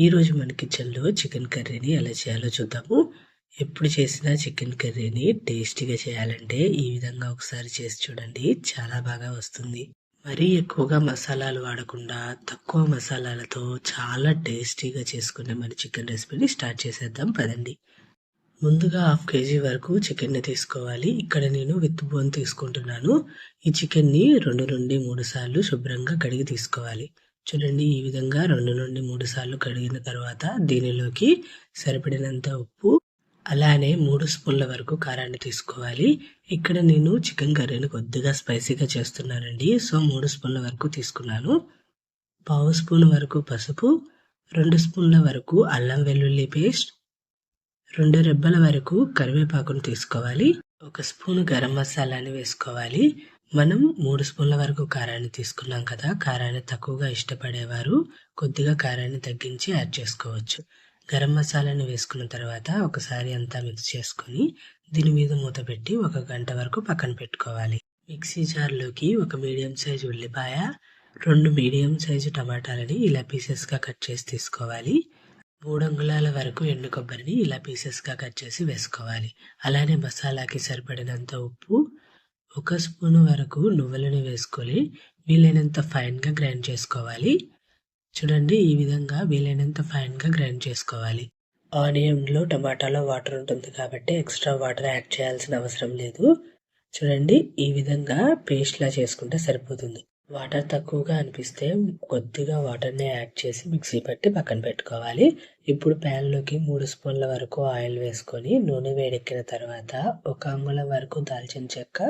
ఈరోజు మన కిచెన్లో చికెన్ కర్రీని ఎలా చేయాలో చూద్దాము. ఎప్పుడు చేసినా చికెన్ కర్రీని టేస్టీగా చేయాలంటే ఈ విధంగా ఒకసారి చేసి చూడండి చాలా బాగా వస్తుంది. మరీ ఎక్కువగా మసాలాలు వాడకుండా తక్కువ మసాలాలతో చాలా టేస్టీగా చేసుకునే మన చికెన్ రెసిపీని స్టార్ట్ చేసేద్దాం పదండి. ముందుగా హాఫ్ కేజీ వరకు చికెన్ని తీసుకోవాలి. ఇక్కడ నేను విత్ బోన్ తీసుకుంటున్నాను. ఈ చికెన్ని రెండు నుండి మూడు సార్లు శుభ్రంగా కడిగి తీసుకోవాలి. చూడండి ఈ విధంగా రెండు నుండి మూడు సార్లు కడిగిన తర్వాత దీనిలోకి సరిపడినంత ఉప్పు అలానే మూడు స్పూన్ల వరకు కారాన్ని తీసుకోవాలి. ఇక్కడ నేను చికెన్ కర్రీని కొద్దిగా స్పైసీగా చేస్తున్నానండి. సో మూడు స్పూన్ల వరకు తీసుకున్నాను. పావు స్పూన్ వరకు పసుపు రెండు స్పూన్ల వరకు అల్లం వెల్లుల్లి పేస్ట్ రెండు రెబ్బల వరకు కరివేపాకును తీసుకోవాలి. ఒక స్పూన్ గరం మసాలాని వేసుకోవాలి. మనం మూడు స్పూన్ల వరకు కారాన్ని తీసుకున్నాం కదా కారాన్ని తక్కువగా ఇష్టపడేవారు కొద్దిగా కారాన్ని తగ్గించి యాడ్ చేసుకోవచ్చు. గరం మసాలాని వేసుకున్న తర్వాత ఒకసారి అంతా మిక్స్ చేసుకొని దీని మీద మూత పెట్టి ఒక గంట వరకు పక్కన పెట్టుకోవాలి. మిక్సీ జార్లోకి ఒక మీడియం సైజు ఉల్లిపాయ రెండు మీడియం సైజు టమాటాలని ఇలా పీసెస్గా కట్ చేసి తీసుకోవాలి. మూడు అంగుళాల వరకు ఎండు కొబ్బరిని ఇలా పీసెస్గా కట్ చేసి వేసుకోవాలి. అలానే మసాలాకి సరిపడినంత ఉప్పు ఒక స్పూన్ వరకు నువ్వులను వేసుకొని వీలైనంత ఫైన్గా గ్రైండ్ చేసుకోవాలి. చూడండి ఈ విధంగా వీలైనంత ఫైన్గా గ్రైండ్ చేసుకోవాలి. ఆనియన్లో టమాటాలో వాటర్ ఉంటుంది కాబట్టి ఎక్స్ట్రా వాటర్ యాడ్ చేయాల్సిన అవసరం లేదు. చూడండి ఈ విధంగా పేస్ట్లా చేసుకుంటే సరిపోతుంది. వాటర్ తక్కువగా అనిపిస్తే కొద్దిగా వాటర్ని యాడ్ చేసి మిక్సీ పట్టి పక్కన పెట్టుకోవాలి. ఇప్పుడు ప్యాన్లోకి మూడు స్పూన్ల వరకు ఆయిల్ వేసుకొని నూనె వేడెక్కిన తర్వాత ఒక అంగుళం వరకు దాల్చిన చెక్క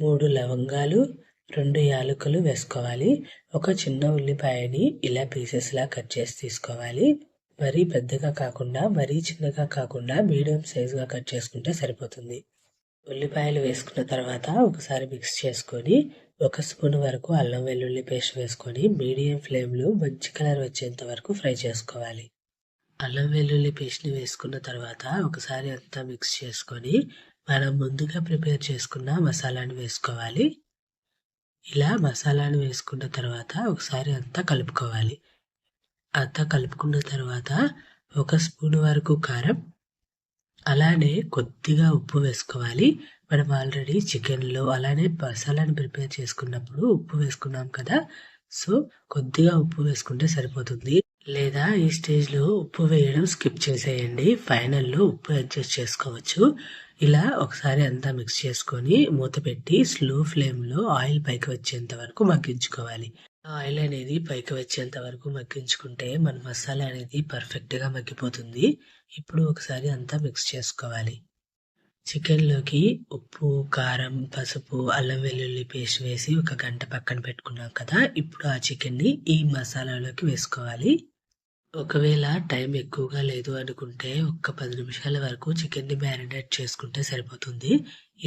మూడు లవంగాలు రెండు యాలకులు వేసుకోవాలి. ఒక చిన్న ఉల్లిపాయని ఇలా పీసెస్లా కట్ చేసి తీసుకోవాలి. మరీ పెద్దగా కాకుండా మరీ చిన్నగా కాకుండా మీడియం సైజుగా కట్ చేసుకుంటే సరిపోతుంది. ఉల్లిపాయలు వేసుకున్న తర్వాత ఒకసారి మిక్స్ చేసుకొని ఒక స్పూన్ వరకు అల్లం వెల్లుల్లి పేస్ట్ వేసుకొని మీడియం ఫ్లేమ్లో మంచి కలర్ వచ్చేంత వరకు ఫ్రై చేసుకోవాలి. అల్లం వెల్లుల్లి పేస్ట్ని వేసుకున్న తర్వాత ఒకసారి అంతా మిక్స్ చేసుకొని మనం ముందుగా ప్రిపేర్ చేసుకున్న మసాలాని వేసుకోవాలి. ఇలా మసాలాను వేసుకున్న తర్వాత ఒకసారి అంతా కలుపుకోవాలి. అంతా కలుపుకున్న తర్వాత ఒక స్పూన్ వరకు కారం అలానే కొద్దిగా ఉప్పు వేసుకోవాలి. మనం ఆల్రెడీ చికెన్లో అలానే మసాలాను ప్రిపేర్ చేసుకున్నప్పుడు ఉప్పు వేసుకున్నాం కదా సో కొద్దిగా ఉప్పు వేసుకుంటే సరిపోతుంది. లేదా ఈ స్టేజ్లో ఉప్పు వేయడం స్కిప్ చేసేయండి. ఫైనల్లో ఉప్పు అడ్జస్ట్ చేసుకోవచ్చు. ఇలా ఒకసారి అంతా మిక్స్ చేసుకొని మూత పెట్టి స్లో ఫ్లేమ్లో ఆయిల్ పైకి వచ్చేంత వరకు మగ్గించుకోవాలి. ఆయిల్ అనేది పైకి వచ్చేంత వరకు మగ్గించుకుంటే మన మసాలా అనేది పర్ఫెక్ట్గా మగ్గిపోతుంది. ఇప్పుడు ఒకసారి అంతా మిక్స్ చేసుకోవాలి. చికెన్లోకి ఉప్పు కారం పసుపు అల్లం వెల్లుల్లి పేస్ట్ వేసి ఒక గంట పక్కన పెట్టుకున్నాం కదా ఇప్పుడు ఆ చికెన్ని ఈ మసాలాలోకి వేసుకోవాలి. ఒకవేళ టైం ఎక్కువగా లేదు అనుకుంటే ఒక్క పది నిమిషాల వరకు చికెన్ని మ్యారినేట్ చేసుకుంటే సరిపోతుంది.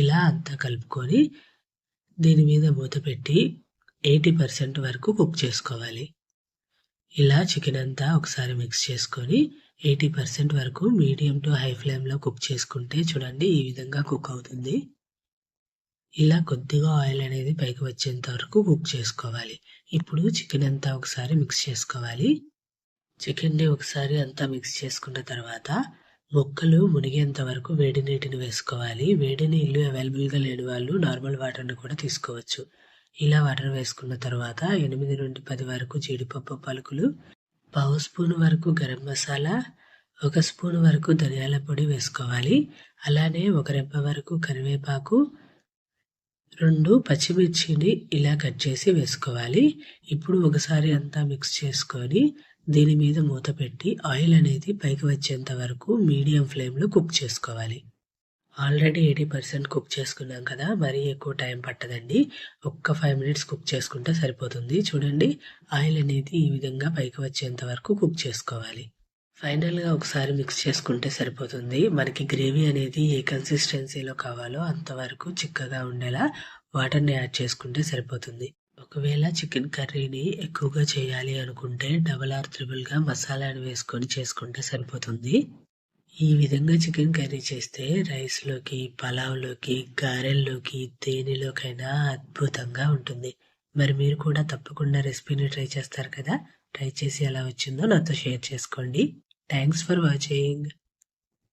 ఇలా అంతా కలుపుకొని దీని మీద మూత పెట్టి ఎయిటీ పర్సెంట్ వరకు కుక్ చేసుకోవాలి. ఇలా చికెన్ అంతా ఒకసారి మిక్స్ చేసుకొని ఎయిటీ పర్సెంట్ వరకు మీడియం టు హై ఫ్లేమ్లో కుక్ చేసుకుంటే చూడండి ఈ విధంగా కుక్ అవుతుంది. ఇలా కొద్దిగా ఆయిల్ అనేది పైకి వచ్చేంత వరకు కుక్ చేసుకోవాలి. ఇప్పుడు చికెన్ అంతా ఒకసారి మిక్స్ చేసుకోవాలి. చికెన్ని ఒకసారి అంతా మిక్స్ చేసుకున్న తర్వాత ముక్కలు మునిగేంత వరకు వేడి నీటిని వేసుకోవాలి. వేడి నీళ్ళు అవైలబుల్గా లేని వాళ్ళు నార్మల్ వాటర్ని కూడా తీసుకోవచ్చు. ఇలా వాటర్ వేసుకున్న తర్వాత ఎనిమిది నుండి పది వరకు జీడిపప్పు పలుకులు పావు స్పూన్ వరకు గరం మసాలా ఒక స్పూన్ వరకు ధనియాల పొడి వేసుకోవాలి. అలానే ఒక రెబ్బ వరకు కరివేపాకు రెండు పచ్చిమిర్చిని ఇలా కట్ చేసి వేసుకోవాలి. ఇప్పుడు ఒకసారి అంతా మిక్స్ చేసుకొని దీని మీద మూత పెట్టి ఆయిల్ అనేది పైకి వచ్చేంత వరకు మీడియం ఫ్లేమ్లో కుక్ చేసుకోవాలి. ఆల్రెడీ ఎయిటీ పర్సెంట్ కుక్ చేసుకున్నాం కదా మరీ ఎక్కువ టైం పట్టదండి. ఒక్క ఫైవ్ మినిట్స్ కుక్ చేసుకుంటే సరిపోతుంది. చూడండి ఆయిల్ అనేది ఈ విధంగా పైకి వచ్చేంత వరకు కుక్ చేసుకోవాలి. ఫైనల్గా ఒకసారి మిక్స్ చేసుకుంటే సరిపోతుంది. మనకి గ్రేవీ అనేది ఏ కన్సిస్టెన్సీలో కావాలో అంతవరకు చిక్కగా ఉండేలా వాటర్ని యాడ్ చేసుకుంటే సరిపోతుంది. ఒకవేళ చికెన్ కర్రీని ఎక్కువగా చేయాలి అనుకుంటే డబల్ ఆర్ త్రిబుల్గా మసాలాను వేసుకొని చేసుకుంటే సరిపోతుంది. ఈ విధంగా చికెన్ కర్రీ చేస్తే రైస్లోకి పలావ్లోకి గారెల్లోకి దేనిలోకైనా అద్భుతంగా ఉంటుంది. మరి మీరు కూడా తప్పకుండా రెసిపీని ట్రై చేస్తారు కదా? ట్రై చేసి ఎలా వచ్చిందో నాతో షేర్ చేసుకోండి. Thanks for watching.